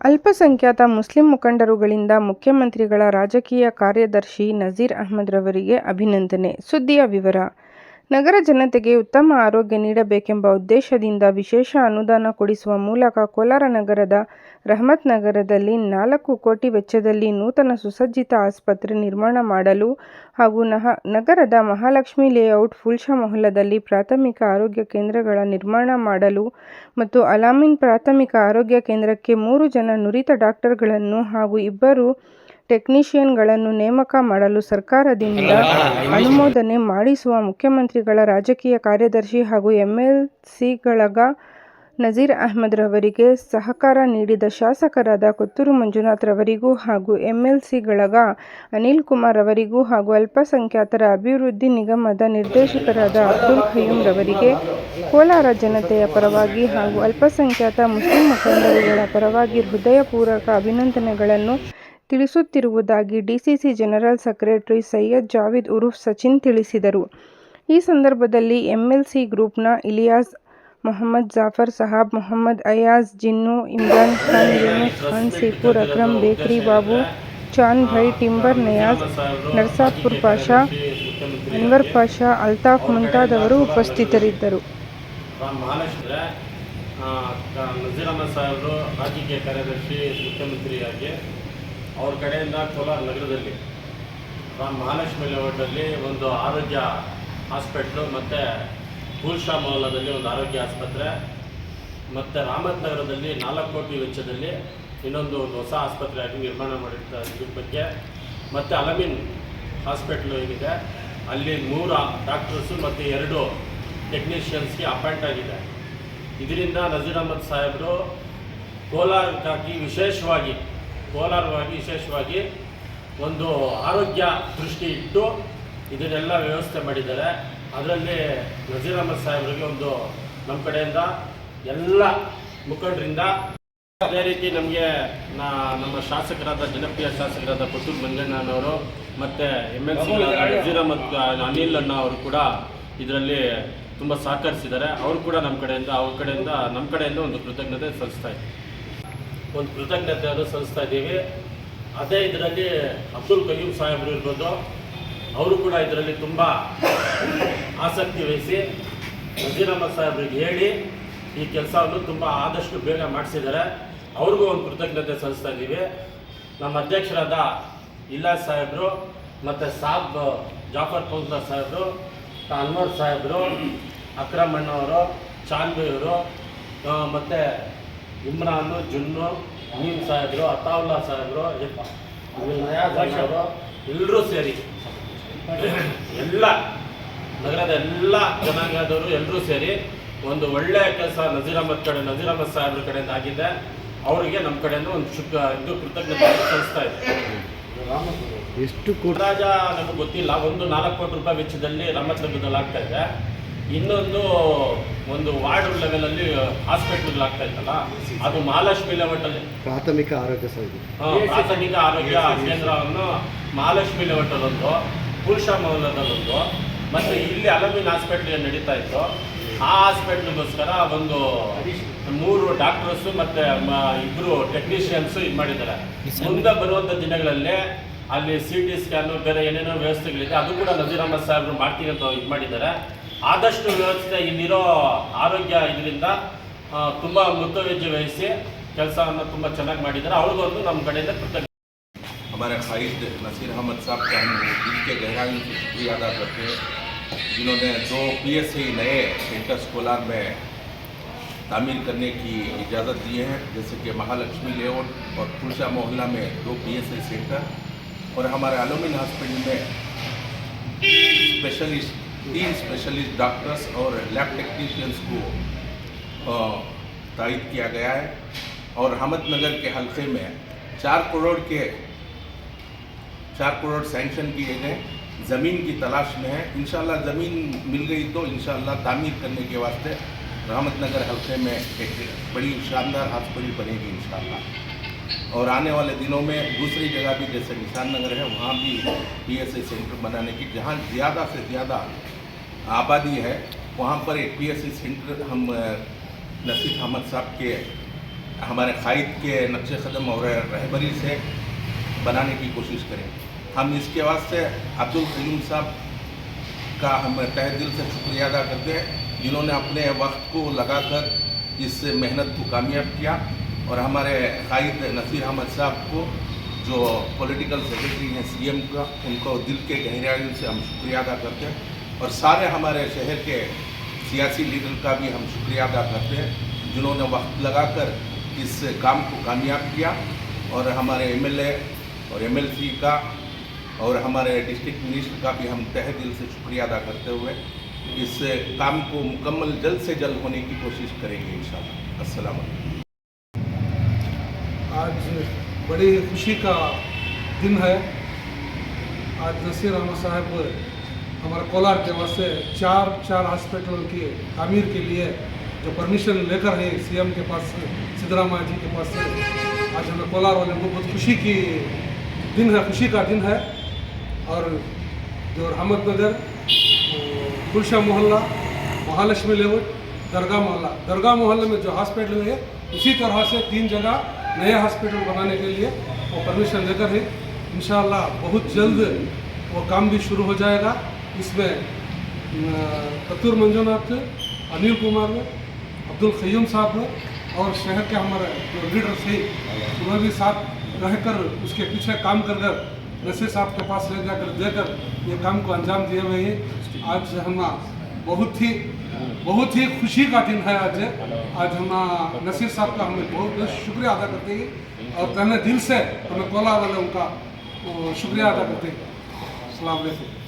ಅಲ್ಪಸಂಖ್ಯಾತ ಮುಸ್ಲಿಂ ಮುಖಂಡರುಗಳಿಂದ ಮುಖ್ಯಮಂತ್ರಿಗಳ ರಾಜಕೀಯ ಕಾರ್ಯದರ್ಶಿ ನಜೀರ್ ಅಹ್ಮದ್ ರವರಿಗೆ ಅಭಿನಂದನೆ. ಸುದ್ದಿಯ ವಿವರ ನಗರ ಜನತೆಗೆ ಉತ್ತಮ ಆರೋಗ್ಯ ನೀಡಬೇಕೆಂಬ ಉದ್ದೇಶದಿಂದ ವಿಶೇಷ ಅನುದಾನ ಕೊಡಿಸುವ ಮೂಲಕ ಕೋಲಾರ ನಗರದ ರಹಮತ್ ನಗರದಲ್ಲಿ ನಾಲ್ಕು ಕೋಟಿ ವೆಚ್ಚದಲ್ಲಿ ನೂತನ ಸುಸಜ್ಜಿತ ಆಸ್ಪತ್ರೆ ನಿರ್ಮಾಣ ಮಾಡಲು ಹಾಗೂ ನಹ, ನಗರದ ಮಹಾಲಕ್ಷ್ಮಿ ಲೇಔಟ್ ಫುಲ್ಶಾ ಮೊಹಲ್ಲದಲ್ಲಿ ಪ್ರಾಥಮಿಕ ಆರೋಗ್ಯ ಕೇಂದ್ರಗಳ ನಿರ್ಮಾಣ ಮಾಡಲು ಮತ್ತು ಅಲಾಮಿನ್ ಪ್ರಾಥಮಿಕ ಆರೋಗ್ಯ ಕೇಂದ್ರಕ್ಕೆ ಮೂರು ಜನ ನುರಿತ ಡಾಕ್ಟರ್ಗಳನ್ನು ಹಾಗೂ ಇಬ್ಬರು ಟೆಕ್ನಿಷಿಯನ್ಗಳನ್ನು ನೇಮಕ ಮಾಡಲು ಸರ್ಕಾರದಿಂದ ಅನುಮೋದನೆ ಮಾಡಿಸುವ ಮುಖ್ಯಮಂತ್ರಿಗಳ ರಾಜಕೀಯ ಕಾರ್ಯದರ್ಶಿ ಹಾಗೂ ಎಂಎಲ್ಸಿಗಳಗ ನಜೀರ್ ಅಹ್ಮದ್ ರವರಿಗೆ ಸಹಕಾರ ನೀಡಿದ ಶಾಸಕರಾದ ಕೊತ್ತೂರು ಮಂಜುನಾಥ್ ರವರಿಗೂ ಹಾಗೂ ಎಂಎಲ್ಸಿಗಳಗ ಅನಿಲ್ ಕುಮಾರ್ ಅವರಿಗೂ ಹಾಗೂ ಅಲ್ಪಸಂಖ್ಯಾತರ ಅಭಿವೃದ್ಧಿ ನಿಗಮದ ನಿರ್ದೇಶಕರಾದ ಅಬ್ದುಲ್ ಖಯೂಮ್ ರವರಿಗೆ ಕೋಲಾರ ಜನತೆಯ ಪರವಾಗಿ ಹಾಗೂ ಅಲ್ಪಸಂಖ್ಯಾತ ಮುಸ್ಲಿಂ ಮುಖಂಡರುಗಳ ಪರವಾಗಿ ಹೃದಯಪೂರ್ವಕ ಅಭಿನಂದನೆಗಳನ್ನು ತಿಳಿಸುತ್ತಿರುವುದಾಗಿ DCC general secretary Syed Javid ಉರುಫ್ Sachin ತಿಳಿಸಿದರು. ಈ ಸಂದರ್ಭದಲ್ಲಿ ಎಂಎಲ್ಸಿ ಗ್ರೂಪ್ನ ಇಲಿಯಾಸ್, ಮೊಹಮ್ಮದ್ ಜಾಫರ್ ಸಹಾಬ್ ಮೊಹಮ್ಮದ್ ಅಯಾಜ್, ಜಿನ್ನು, ಇಮ್ರಾನ್ ಖಾನ್, ಯೂನುಸ್ ಖಾನ್, ಸೇಪುರ್ ಅಕ್ರಮ್ ಬೇಕರಿ ಬಾಬು, ಚಾನ್ ಭೈ, ಟಿಂಬರ್ ನಯಾಜ್, ನರ್ಸಾಪುರ್ ಪಾಷಾ, ಅನ್ವರ್ ಪಾಷಾ, ಅಲ್ತಾಫ್ ಮುಂತಾದವರು ಉಪಸ್ಥಿತರಿದ್ದರು. ನಜೀರ್ ಅಹಮದ್ ಸಾಹೇಬರು ರಾಜಕೀಯ ಕಾರ್ಯದರ್ಶಿ ಮುಖ್ಯಮಂತ್ರಿಯಾಗಿ ಅವ್ರ ಕಡೆಯಿಂದ ಕೋಲಾರ ನಗರದಲ್ಲಿ ಮಹಾಲಕ್ಷ್ಮಿ ಲೇಔಟಲ್ಲಿ ಒಂದು ಆರೋಗ್ಯ ಹಾಸ್ಪಿಟ್ಲು ಮತ್ತು ಕೂಲ್ಶಾ ಮೌಲದಲ್ಲಿ ಒಂದು ಆರೋಗ್ಯ ಆಸ್ಪತ್ರೆ, ಮತ್ತು ರಾಮತ್ ನಗರದಲ್ಲಿ ನಾಲ್ಕು ಕೋಟಿ ವೆಚ್ಚದಲ್ಲಿ ಇನ್ನೊಂದು ಒಂದು ಹೊಸ ಆಸ್ಪತ್ರೆಯಾಗಿ ನಿರ್ಮಾಣ ಮಾಡಿರ್ತಾರೆ ಇದ್ರ ಬಗ್ಗೆ, ಮತ್ತು ಅಲಮಿನ್ ಹಾಸ್ಪಿಟ್ಲು ಏನಿದೆ, ಅಲ್ಲಿ ಮೂರು ಡಾಕ್ಟರ್ಸು ಮತ್ತು ಎರಡು ಟೆಕ್ನಿಷಿಯನ್ಸ್ಗೆ ಅಪಾಯಿಂಟ್ ಆಗಿದೆ. ಇದರಿಂದ ನಜೀರ್ ಅಹಮದ್ ಸಾಹೇಬರು ಕೋಲಾರಕ್ಕಾಗಿ ವಿಶೇಷವಾಗಿ ಕೋಲಾರವಾಗಿ ವಿಶೇಷವಾಗಿ ಒಂದು ಆರೋಗ್ಯ ದೃಷ್ಟಿ ಇಟ್ಟು ಇದನ್ನೆಲ್ಲ ವ್ಯವಸ್ಥೆ ಮಾಡಿದ್ದಾರೆ. ಅದರಲ್ಲಿ ನಜೀರ್ ಅಹಮದ್ ಸಾಹೇಬ್ರಿಗೆ ಒಂದು ನಮ್ಮ ಕಡೆಯಿಂದ ಎಲ್ಲ ಮುಖಂಡರಿಂದ ಅದೇ ರೀತಿ ನಮಗೆ ನಾ ನಮ್ಮ ಶಾಸಕರಾದ ಜನಪ್ರಿಯ ಶಾಸಕರಾದ ಪುತ್ತೂರು ಮಂಜಣ್ಣನವರು ಮತ್ತು M L C Nazir Ahmed Anil ಅಣ್ಣ ಅವರು ಕೂಡ ಇದರಲ್ಲಿ ತುಂಬ ಸಹಕರಿಸಿದ್ದಾರೆ. ಅವರು ಕೂಡ ನಮ್ಮ ಕಡೆಯಿಂದ ಅವ್ರ ಕಡೆಯಿಂದ ನಮ್ಮ ಕಡೆಯಿಂದ ಒಂದು ಕೃತಜ್ಞತೆ ಸಲ್ಲಿಸ್ತಾ ಇದ್ದೀವಿ ಒಂದು ಕೃತಜ್ಞತೆಯನ್ನು ಸಲ್ಲಿಸ್ತಾ ಇದ್ದೀವಿ. ಅದೇ ಇದರಲ್ಲಿ ಅಬ್ದುಲ್ ಕಯೂಮ್ ಸಾಹೇಬರು ಇರ್ಬೋದು, ಅವರು ಕೂಡ ಇದರಲ್ಲಿ ತುಂಬ ಆಸಕ್ತಿ ವಹಿಸಿ ನಜೀರ್ ಅಹಮದ್ ಸಾಹೇಬ್ರಿಗೆ ಹೇಳಿ ಈ ಕೆಲಸವನ್ನು ತುಂಬ ಆದಷ್ಟು ಬೇಗ ಮಾಡಿಸಿದ್ದಾರೆ. ಅವ್ರಿಗೂ ಒಂದು ಕೃತಜ್ಞತೆ ಸಲ್ಲಿಸ್ತಾ ಇದ್ದೀವಿ. ನಮ್ಮ ಅಧ್ಯಕ್ಷರಾದ ಇಲ್ಲಾಸ್ ಸಾಹೇಬರು ಮತ್ತು ಸಾಬ್ ಜಾಫರ್ ಪೌಂದ್ರ ಸಾಹೇಬರು, ಅನ್ವರ್ ಸಾಹೇಬರು ಅಕ್ರಮಣ್ಣವರು ಚಾಂದ್ಬಿಯವರು ಮತ್ತು ಇಮ್ರಾನು ಜುನ್ನು ಅಮೀನ್ ಸಾಹೇಬರು ಅತಾವುಲ್ಲಾ ಸಾಹೇಬರು ನಯಾಜ್ ಅವರು ಎಲ್ಲರೂ ಸೇರಿ. ಎಲ್ಲ ನಗರದ ಎಲ್ಲ ಜನಾಂಗದವರು ಎಲ್ಲರೂ ಸೇರಿ ಒಂದು ಒಳ್ಳೆಯ ಕೆಲಸ ನಜೀರ್ ಅಹಮದ್ ಕಡೆ ನಜೀರ್ ಅಹಮದ್ ಸಾಹೇಬ್ರ ಕಡೆಯಿಂದ ಆಗಿದೆ. ಅವರಿಗೆ ನಮ್ಮ ಕಡೆಯಿಂದ ಒಂದು ಶುಭ ಇದು ಕೃತಜ್ಞತೆ ಕಳಿಸ್ತಾ ಇದೆ ಎಷ್ಟು ರಾಜ ನಮಗೆ ಗೊತ್ತಿಲ್ಲ ಒಂದು ನಾಲ್ಕು ಕೋಟಿ ರೂಪಾಯಿ ವೆಚ್ಚದಲ್ಲಿ ರಮತ್ನಗರದಲ್ಲಿ ಆಗ್ತಾ ಇದೆ. ಇನ್ನೊಂದು ಒಂದು ವಾರ್ಡ್ ಲೆವೆಲಲ್ಲಿ ಹಾಸ್ಪಿಟಲ್ ಆಗ್ತಾ ಇತ್ತಲ್ಲ ಅದು ಮಹಾಲಕ್ಷ್ಮಿ ಲೆವೆಟಲ್ಲಿ ಪ್ರಾಥಮಿಕ ಆರೋಗ್ಯ ಸಮಿತಿ. ಪ್ರಾಥಮಿಕ ಆರೋಗ್ಯ ಕೇಂದ್ರವನ್ನು ಮಹಾಲಕ್ಷ್ಮಿ ಲೆವೆಟಲ್ಲೊಂದು ಪುರುಷ ಮೌಲದಲ್ಲೊಂದು ಮತ್ತೆ ಇಲ್ಲಿ ಅಲಮಿನ್ ಹಾಸ್ಪಿಟ್ಲ್ ಏನು ನಡೀತಾ ಇತ್ತು ಆ ಹಾಸ್ಪಿಟ್ಲಿಗೋಸ್ಕರ ಒಂದು ಮೂರು ಡಾಕ್ಟರ್ಸ್ ಮತ್ತೆ ಇಬ್ಬರು ಟೆಕ್ನಿಷಿಯನ್ಸ್ ಇದು ಮಾಡಿದ್ದಾರೆ. ಮುಂದೆ ಬರುವಂಥ ದಿನಗಳಲ್ಲಿ ಅಲ್ಲಿ ಸಿ ಟಿ ಸ್ಕ್ಯಾನ್ ಬೇರೆ ಏನೇನೋ ವ್ಯವಸ್ಥೆಗಳಿದೆ ಅದು ಕೂಡ ನಜೀರಾಮ ಅಹಮದ್ ಸಾಹೇಬರು ಮಾಡ್ತೀನಿ ಅಂತ ಇದು ಮಾಡಿದ್ದಾರೆ. ಆದಷ್ಟು ವ್ಯವಸ್ಥೆ ಇಲ್ಲಿರೋ ಆರೋಗ್ಯ ಇದರಿಂದ ತುಂಬ ಮುತುವರ್ಜಿ ವಹಿಸಿ ಕೆಲಸವನ್ನು ತುಂಬ ಚೆನ್ನಾಗಿ ಮಾಡಿದ್ದಾರೆ ಅವ್ರಿಗೊಂದು ನಮ್ಮ ಕಡೆಯಿಂದ ಕೃತಜ್ಞ हमारे ख़ालिद नसीर अहमद साहब का हम दिल के गहराइयों से शुक्रिया अदा करते हैं जिन्होंने दो पी एस सी नए सेंटर्स कोलार में तामीर करने की इजाज़त दी है जैसे कि महालक्ष्मी लेआउट और पुलशा मोहल्ला में दो पी एस सी सेंटर और हमारे आलमिन हॉस्पिटल में स्पेशलिस्ट तीन स्पेशलिस्ट डॉक्टर्स और लैब टेक्नीशियंस को तायद किया गया है। और अहमदनगर के हल्के में चार करोड़ के, चार करोड़ सैंक्शन किए गए। ज़मीन की तलाश में है। इंशाल्लाह ज़मीन मिल गई तो इन तामीर करने के वास्ते रहमतनगर हल्के में एक बड़ी शानदार हॉस्पिटल बनेगी इंशाल्लाह। और आने वाले दिनों में दूसरी जगह भी जैसे निशान नगर है, वहाँ भी पी एस सेंटर बनाने की, जहाँ ज़्यादा से ज़्यादा आबादी है, वहाँ पर एक पी एस आई सेंटर हम नसीर अहमद साहब के, हमारे कायद के नक्श कदम और रहबरी से बनाने की कोशिश करें। हम इसके वास्ते अब्दुल कयूम साहब का हम तह दिल से शुक्रिया अदा करते हैं, जिन्होंने अपने वक्त को लगाकर इस मेहनत को कामयाब किया और हमारे कायद नसीर अहमद साहब को, जो पॉलिटिकल सेक्रेटरी हैं सीएम का, उनको दिल के गहराइयों से हम शुक्रिया अदा करते हैं। और सारे हमारे शहर के सियासी लीडर का भी हम शुक्रिया अदा करते हैं, जिन्होंने वक्त लगाकर इस काम को कामयाब किया। और हमारे एमएलए और एमएलसी का और हमारे डिस्ट्रिक्ट मिनिस्टर का भी हम तह दिल से शुक्रिया अदा करते हुए इस काम को मुकम्मल जल्द से जल्द होने की कोशिश करेंगे इन अस्सलाम आज बड़ी खुशी का दिन है। आज नसीर अहमद साहब हमारे कोलार के वास्ते चार चार हॉस्पिटल की तामीर के लिए जो परमिशन लेकर है सीएम के पास सिद्धरामैया जी के पास से, आज हमें कोलार वाले को बहुत खुशी की दिन है, खुशी का दिन है। और जो रहमतनगर गुलशा मोहल्ला, महालक्ष्मी लेआउट दरगाह मोहल्ला, दरगाह मोहल्ले में जो हॉस्पिटल है, उसी तरह से तीन जगह नए हॉस्पिटल बनाने के लिए वो परमिशन लेकर है। इन बहुत जल्द वो काम भी शुरू हो जाएगा। इसमें कतूर मंजूनाथ थे अनिल कुमार, अब्दुल क़य्यूम साहब और शहर के हमारे जो लीडर थे, उन्होंने भी साथ रहकर उसके पीछे काम कर कर नसीर साहब के पास ले जाकर, देकर ये काम को अंजाम दिए हुए हैं। आज हम बहुत ही बहुत ही खुशी का दिन है आज। आज हम नसीर साहब का हमें बहुत बहुत शुक्रिया अदा करते हैं और तहने दिल से हमें कोला वाले उनका शुक्रिया अदा करते हैं। वालेकुम।